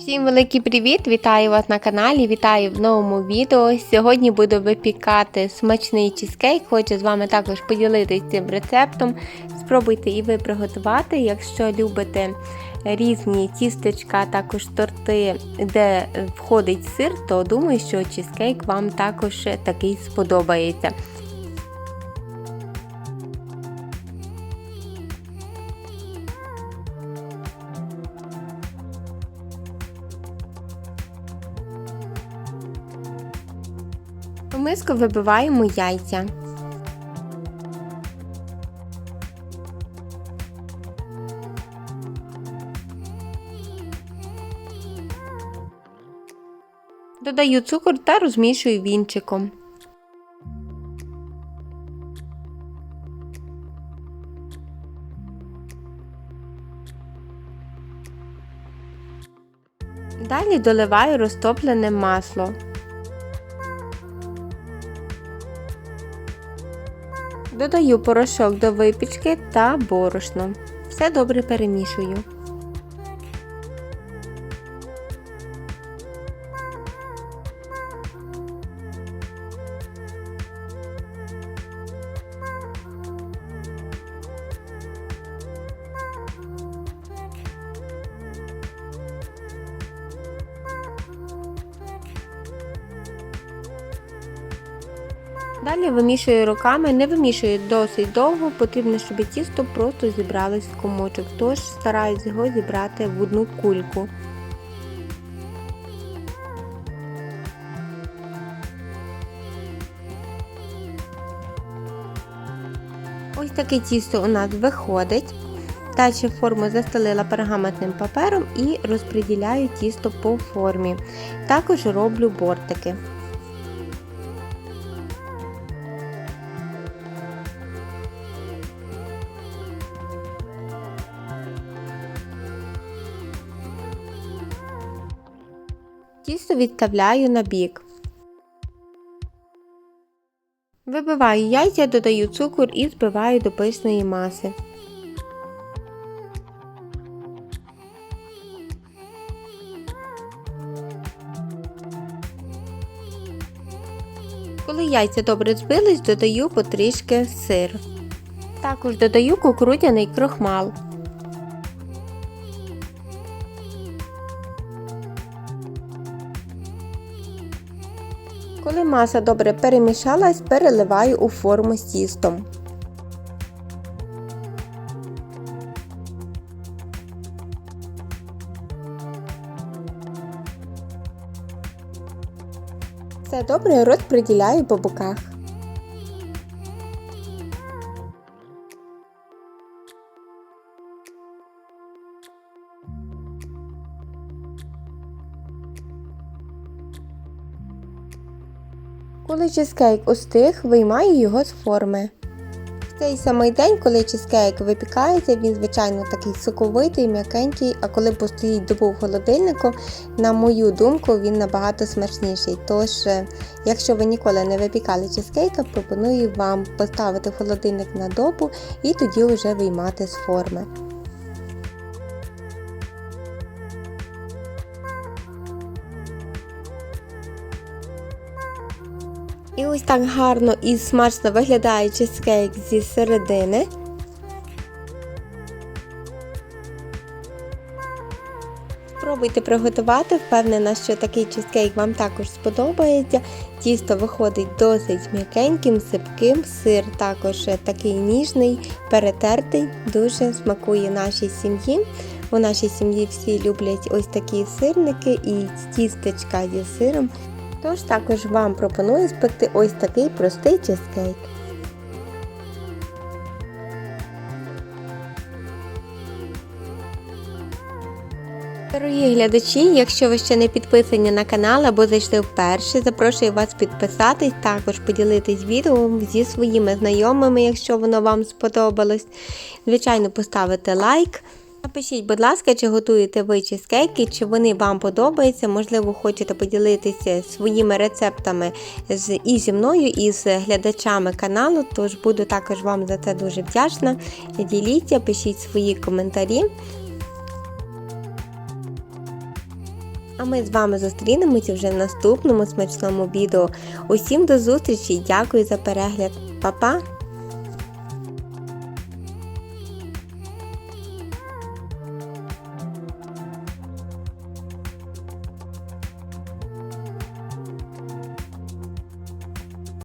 Всім великий привіт! Вітаю вас на каналі, вітаю в новому відео. Сьогодні буду випікати смачний чізкейк. Хочу з вами також поділитися цим рецептом. Спробуйте і ви приготувати, якщо любите різні тістечка, також торти, де входить сир, то думаю, що чізкейк вам також такий сподобається. У миску вибиваємо яйця. Додаю цукор та розмішую вінчиком. Далі доливаю розтоплене масло. Додаю порошок до випічки та борошно. Все добре перемішую. Далі вимішую руками, не вимішую досить довго, потрібно, щоб тісто просто зібралось в комочок, тож стараюсь його зібрати в одну кульку. Ось таке тісто у нас виходить. Далі форму застелила пергаментним папером і розподіляю тісто по формі. Також роблю бортики. Тісто відставляю на бік. Вибиваю яйця, додаю цукор і збиваю до пишної маси. Коли яйця добре збились, додаю потрішки сир. Також додаю кукурудяний крохмал. Коли маса добре перемішалась, переливаю у форму з тістом. Все добре розподіляю по боках. Коли чизкейк остиг, виймаю його з форми. В цей самий день, коли чизкейк випікається, він, звичайно, такий соковитий, м'якенький, а коли постоїть добу в холодильнику, на мою думку, він набагато смачніший. Тож, е, якщо ви ніколи не випікали чизкейка, пропоную вам поставити в холодильник на добу і тоді вже виймати з форми. Ось так гарно і смачно виглядає чизкейк зі середини. Спробуйте приготувати, впевнена, що такий чизкейк вам також сподобається. Тісто виходить досить м'якеньким, сипким, сир також такий ніжний, перетертий, дуже смакує нашій сім'ї. У нашій сім'ї всі люблять ось такі сирники і тістечка зі сиром. Тож також вам пропоную спекти ось такий простий чизкейк. Дорогі глядачі, якщо ви ще не підписані на канал або зайшли вперше, запрошую вас підписатись, також поділитись відео зі своїми знайомими, якщо воно вам сподобалось. Звичайно, поставити лайк. Напишіть, будь ласка, чи готуєте ви чизкейки, чи вони вам подобаються, можливо, хочете поділитися своїми рецептами і зі мною, і з глядачами каналу, тож буду також вам за це дуже вдячна. Діліться, пишіть свої коментарі. А ми з вами зустрінемося вже в наступному смачному відео. Усім до зустрічі, дякую за перегляд. Па-па!